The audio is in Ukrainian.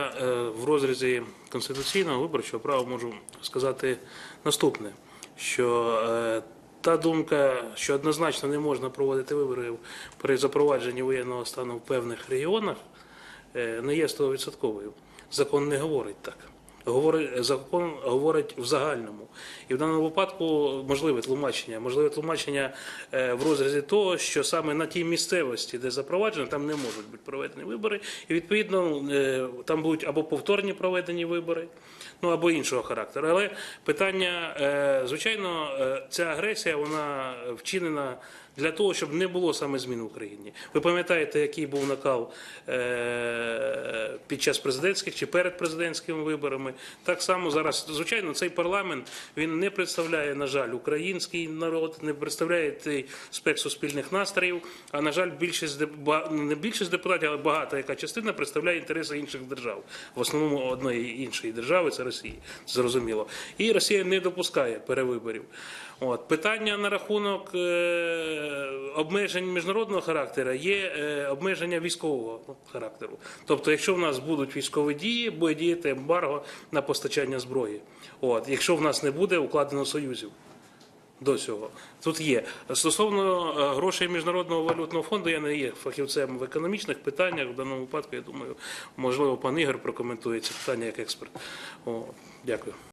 Я е, в розрізі конституційного виборчого права можу сказати наступне: що е, та думка, що однозначно не можна проводити вибори при запровадженні воєнного стану в певних регіонах, е, не є 100%. Закон не говорить так. Говорить, закон говорить в загальному. І в даному випадку можливе тлумачення. Можливе тлумачення е, в розрізі того, що саме на тій місцевості, де запроваджено, там не можуть бути проведені вибори. І відповідно е, там будуть або повторні проведені вибори, ну або іншого характеру. Але питання, е, звичайно, ця агресія вона вчинена для того, щоб не було саме змін в Україні. Ви пам'ятаєте, який був накал під час президентських чи перед президентськими виборами. Так само зараз, звичайно, цей парламент він не представляє, на жаль, український народ, не представляє той спек суспільних настроїв. А на жаль, більшість не більшість депутатів, але багата яка частина представляє інтереси інших держав, в основному одної іншої держави це Росії. Зрозуміло. І Росія не допускає перевиборів. От питання на рахунок е, обмежень міжнародного характеру є е, обмеження військового характеру. Тобто, якщо в нас будуть військові дії, буде діяти ембарго на постачання зброї. От, якщо в нас не буде укладено союзів. До цього тут є стосовно е, грошей міжнародного валютного фонду. Я не є фахівцем в економічних питаннях. В даному випадку я думаю, можливо, пан Ігор прокоментує це питання як експерт. О, дякую.